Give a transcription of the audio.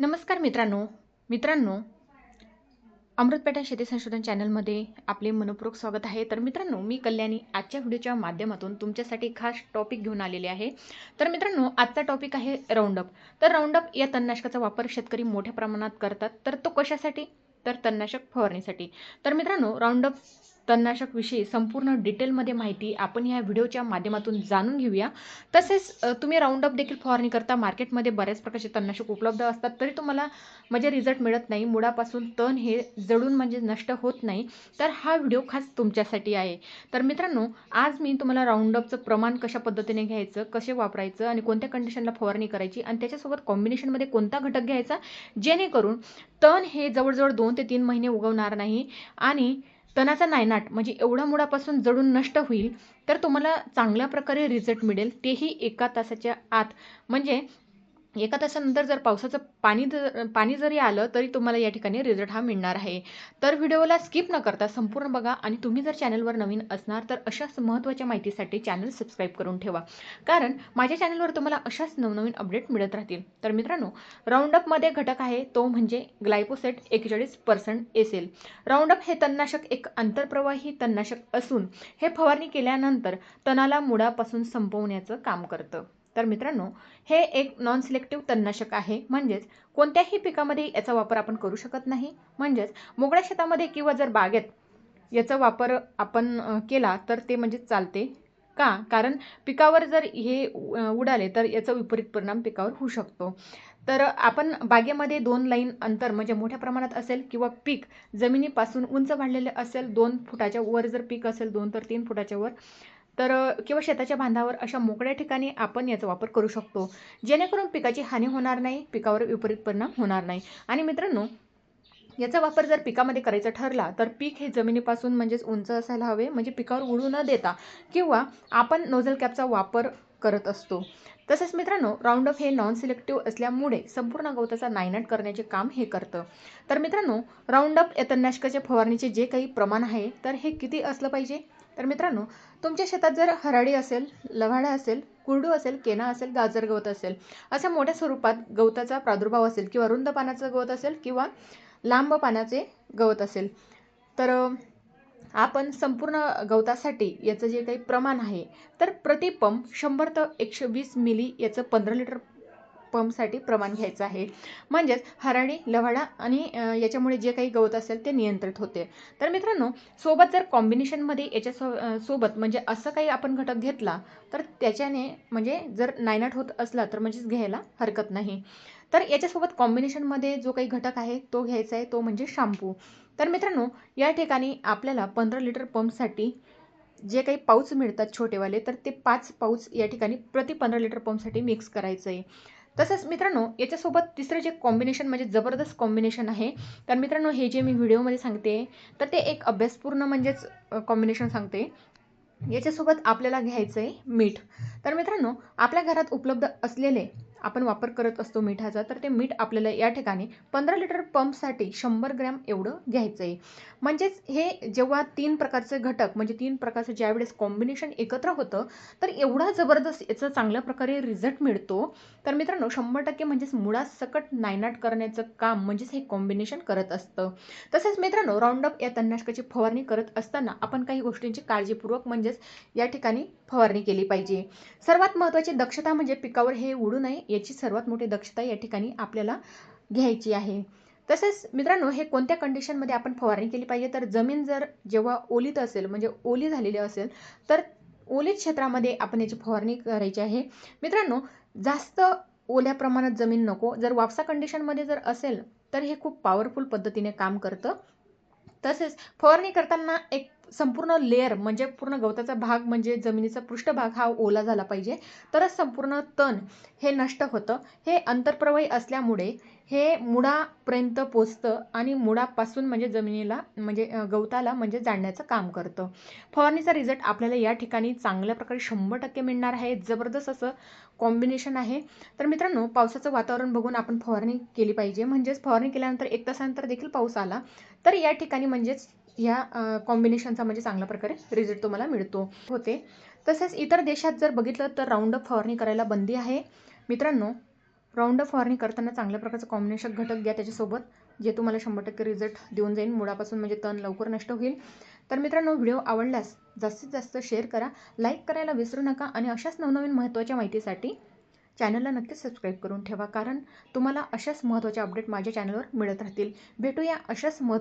नमस्कार मित्रांनो. मित्रांनो अमृतपेठा शेती संशोधन चॅनलमध्ये आपले मनपूर्वक स्वागत आहे. तर मित्रांनो मी कल्याणी आजच्या व्हिडिओच्या माध्यमातून तुमच्यासाठी खास टॉपिक घेऊन आलेले आहे. तर मित्रांनो आजचा टॉपिक आहे राऊंडअप तर राऊंडअप या तणनाशकाचा वापर शेतकरी मोठ्या प्रमाणात करतात. तर तो कशासाठी? तर तणनाशक फवारणीसाठी. तर मित्रांनो राऊंडअप तणनाशकविषयी संपूर्ण डिटेलमध्ये माहिती आपण ह्या व्हिडिओच्या माध्यमातून जाणून घेऊया. तसेच तुम्ही राऊंडअप देखील फवारणी करता. मार्केटमध्ये बऱ्याच प्रकारचे तणनाशक उपलब्ध असतात. तरी तुम्हाला म्हणजे रिझल्ट मिळत नाही. मुळापासून तण हे जडून म्हणजे नष्ट होत नाही. तर हा व्हिडिओ खास तुमच्यासाठी आहे. तर मित्रांनो आज मी तुम्हाला राऊंडअपचं प्रमाण कशा पद्धतीने घ्यायचं कसे वापरायचं आणि कोणत्या कंडिशनला फवारणी करायची आणि त्याच्यासोबत कॉम्बिनेशनमध्ये कोणता घटक घ्यायचा जेणेकरून तण हे जवळजवळ दोन ते तीन महिने उगवणार नाही आणि तणाचा नायनाट म्हणजे एवढा मुळापासून जडून नष्ट होईल तर तुम्हाला चांगल्या प्रकारे रिझल्ट मिळेल तेही एका तासाच्या आत. म्हणजे एका तासानंतर जर पावसाचं पाणी जर पाणी जरी आलं तरी तुम्हाला या ठिकाणी रिझल्ट हा मिळणार आहे. तर व्हिडिओला स्किप न करता संपूर्ण बघा आणि तुम्ही जर चॅनलवर नवीन असणार तर अशाच महत्त्वाच्या माहितीसाठी चॅनल सबस्क्राईब करून ठेवा. कारण माझ्या चॅनलवर तुम्हाला अशाच नवनवीन अपडेट मिळत राहतील. तर मित्रांनो राऊंडअपमध्ये घटक आहे तो म्हणजे ग्लायपोसेट एकेचाळीस पर्सेंट एसेल राऊंडअप हे तणनाशक एक आंतरप्रवाही तणनाशक असून हे फवारणी केल्यानंतर तणाला मुळापासून संपवण्याचं काम करतं. तर मित्रांनो हे एक नॉन सिलेक्टिव्ह तणनाशक आहे. म्हणजेच कोणत्याही पिकामध्ये याचा वापर आपण करू शकत नाही. म्हणजेच मोकळ्या शेतामध्ये किंवा जर बागेत याचा वापर आपण केला तर ते म्हणजे चालते. का? कारण पिकावर जर हे उडाले तर याचा विपरीत परिणाम पिकावर होऊ शकतो. तर आपण बागेमध्ये दोन लाईन अंतर म्हणजे मोठ्या प्रमाणात असेल किंवा पीक जमिनीपासून उंच वाढलेले असेल दोन फुटाच्या वर जर पीक असेल दोन तर तीन फुटाच्या वर तर किंवा शेताच्या बांधावर अशा मोकळ्या ठिकाणी आपण याचा वापर करू शकतो. जेणेकरून पिकाची हानी होणार नाही पिकावर विपरीत परिणाम होणार नाही. आणि मित्रांनो याचा वापर जर पिकामध्ये करायचा ठरला तर पीक हे जमिनीपासून म्हणजेच उंच असायला हवे म्हणजे पिकावर उडू न देता किंवा आपण नोझल कॅपचा वापर करत असतो. तसेच मित्रांनो राऊंडअप हे नॉन सिलेक्टिव्ह असल्यामुळे संपूर्ण गवताचा नायनाट करण्याचे काम हे करतं. तर मित्रांनो राऊंडअप या तणनाशकाच्या फवारणीचे जे काही प्रमाण आहे तर हे किती असलं पाहिजे? तर मित्रांनो तुमच्या शेतात जर हराडी असेल लव्हाडा असेल कुरडू असेल केना असेल गाजर गवत असेल अशा मोठ्या स्वरूपात गवताचा प्रादुर्भाव असेल किंवा रुंद पानाचं गवत असेल किंवा लांब पानाचे गवत असेल तर आपण संपूर्ण गवतासाठी याचं जे काही प्रमाण आहे तर प्रतिपंप शंभर तर एकशे वीस मिली याचं पंधरा लिटर पंपसाठी प्रमाण घ्यायचं आहे. म्हणजेच हराडी लवाडा आणि याच्यामुळे जे काही गवत असेल ते नियंत्रित होते. तर मित्रांनो सोबत जर कॉम्बिनेशनमध्ये याच्या सो सोबत म्हणजे असं काही आपण घटक घेतला तर त्याच्याने म्हणजे जर नायनाट होत असला तर म्हणजेच घ्यायला हरकत नाही. तर याच्यासोबत कॉम्बिनेशनमध्ये जो काही घटक आहे तो घ्यायचा आहे तो म्हणजे शॅम्पू तर मित्रांनो या ठिकाणी आपल्याला पंधरा लिटर पंपसाठी जे काही पाऊच मिळतात छोटेवाले तर ते पाच पाऊच या ठिकाणी प्रति पंधरा लिटर पंपसाठी मिक्स करायचं आहे तसंच मित्रांनो याच्यासोबत तिसरं जे कॉम्बिनेशन म्हणजे जबरदस्त कॉम्बिनेशन आहे तर मित्रांनो हे जे मी व्हिडिओमध्ये सांगते तर ते एक अभ्यासपूर्ण म्हणजेच कॉम्बिनेशन सांगते. याच्यासोबत आपल्याला घ्यायचं आहे मीठ. तर मित्रांनो आपल्या घरात उपलब्ध असलेले आपण वापर करत असतो मिठाचा तर ते मीठ आपल्याला या ठिकाणी पंधरा लिटर पंपसाठी शंभर ग्रॅम एवढं घ्यायचं आहे म्हणजेच हे जेव्हा तीन प्रकारचे घटक म्हणजे तीन प्रकारचं ज्यावेळेस कॉम्बिनेशन एकत्र होतं तर एवढा जबरदस्त याचा चांगल्या प्रकारे रिझल्ट मिळतो. तर मित्रांनो शंभर टक्के म्हणजेच मुळासकट नायनाट करण्याचं काम म्हणजेच हे कॉम्बिनेशन करत असतं. तसेच मित्रांनो राऊंडअप या तणनाशकाची फवारणी करत असताना आपण काही गोष्टींची काळजीपूर्वक म्हणजेच या ठिकाणी फवारणी केली पाहिजे. सर्वात महत्त्वाची दक्षता म्हणजे पिकावर हे उडू नये याची सर्वात मोठी दक्षता या ठिकाणी आपल्याला घ्यायची आहे. तसेच मित्रांनो हे कोणत्या कंडिशनमध्ये आपण फवारणी केली पाहिजे? तर जमीन जर जेव्हा ओलीत असेल म्हणजे ओली झालेली असेल तर ओलीत क्षेत्रामध्ये आपण याची फवारणी करायची आहे. मित्रांनो जास्त ओल्या प्रमाणात जमीन नको. जर वापसा कंडिशनमध्ये जर असेल तर हे खूप पॉवरफुल पद्धतीने काम करतं. तसेच फवारणी करताना एक संपूर्ण लेअर म्हणजे पूर्ण गवताचा भाग म्हणजे जमिनीचा पृष्ठभाग हा ओला झाला पाहिजे. तरच संपूर्ण तण हे नष्ट होतं. हे अंतरप्रवाही असल्यामुळे हे मुळापर्यंत पोचतं आणि मुळापासून म्हणजे जमिनीला म्हणजे गवताला म्हणजे जाणण्याचं काम करतं. फवारणीचा रिझल्ट आपल्याला या ठिकाणी चांगल्या प्रकारे शंभर टक्के मिळणार आहे. जबरदस्त असं कॉम्बिनेशन आहे. तर मित्रांनो पावसाचं वातावरण बघून आपण फवारणी केली पाहिजे. म्हणजेच फवारणी केल्यानंतर एक तासानंतर देखील पाऊस आला तर या ठिकाणी म्हणजेच ह्या कॉम्बिनेशनचा म्हणजे चांगल्या प्रकारे रिझल्ट तुम्हाला मिळतो होते. तसेच इतर देशात जर बघितलं तर राऊंडअप फवारणी करायला बंदी आहे. मित्रांनो राऊंड फवारणी करताना चांगल्या प्रकारचं कॉम्बिनेशन घटक घ्या त्याच्यासोबत जे तुम्हाला शंभर टक्के रिझल्ट देऊन जाईल मुळापासून म्हणजे तण लवकर नष्ट होईल. तर मित्रांनो व्हिडिओ आवडल्यास जास्तीत जास्त शेअर करा लाईक करायला विसरू नका आणि अशाच नवनवीन महत्त्वाच्या माहितीसाठी चॅनलला नक्कीच सबस्क्राईब करून ठेवा कारण तुम्हाला अशाच महत्त्वाचे अपडेट माझ्या चॅनलवर मिळत राहतील. भेटूया अशाच महत्त्व